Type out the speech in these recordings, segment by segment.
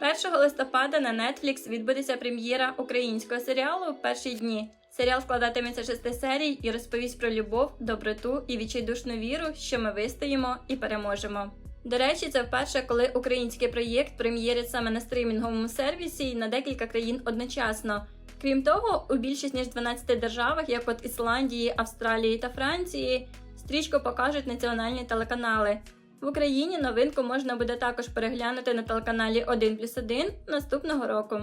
1 листопада на Netflix відбудеться прем'єра українського серіалу Перші дні. Серіал складатиметься шести серій і розповість про любов, доброту і відчайдушну віру, що ми вистоїмо і переможемо. До речі, це вперше, коли український проєкт прем'єрить саме на стрімінговому сервісі і на декілька країн одночасно. Крім того, у більшість ніж 12 державах, як от Ісландії, Австралії та Франції, стрічку покажуть національні телеканали. В Україні новинку можна буде також переглянути на телеканалі 1 плюс 1 наступного року.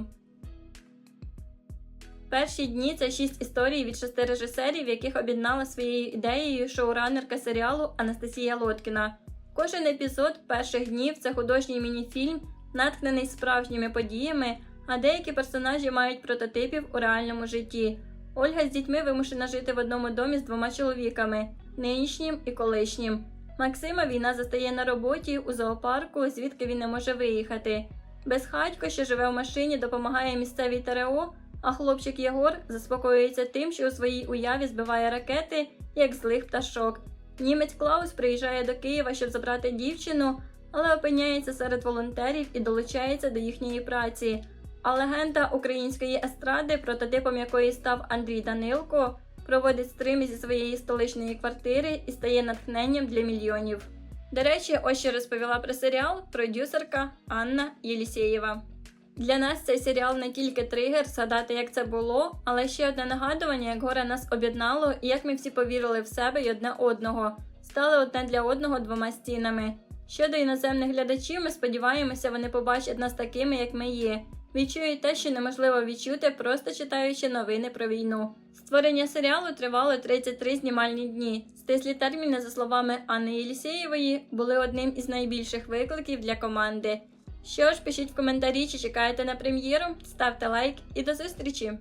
Перші дні це шість історій від шести режисерів, яких об'єднала своєю ідеєю шоуранерка серіалу Анастасія Лоткіна. Кожен епізод перших днів це художній мініфільм, наткнений справжніми подіями, а деякі персонажі мають прототипів у реальному житті. Ольга з дітьми вимушена жити в одному домі з двома чоловіками нинішнім і колишнім. Максима війна застає на роботі у зоопарку, звідки він не може виїхати. Безхатько, що живе в машині, допомагає місцевій ТРО, а хлопчик Єгор заспокоюється тим, що у своїй уяві збиває ракети, як злих пташок. Німець Клаус приїжджає до Києва, щоб забрати дівчину, але опиняється серед волонтерів і долучається до їхньої праці. А легенда української естради, прототипом якої став Андрій Данилко, проводить стрими зі своєї столичної квартири і стає натхненням для мільйонів. До речі, ось що розповіла про серіал продюсерка Анна Єлісєєва. Для нас цей серіал не тільки тригер, згадати, як це було, але ще одне нагадування, як горе нас об'єднало і як ми всі повірили в себе й одне одного, стали одне для одного двома стінами. Щодо іноземних глядачів, ми сподіваємося, вони побачать нас такими, як ми є. Відчують те, що неможливо відчути, просто читаючи новини про війну. Створення серіалу тривало 33 знімальні дні. Стислі терміни, за словами Анни Єлісєєвої, були одним із найбільших викликів для команди. Що ж, пишіть в коментарі, чи чекаєте на прем'єру, ставте лайк і до зустрічі!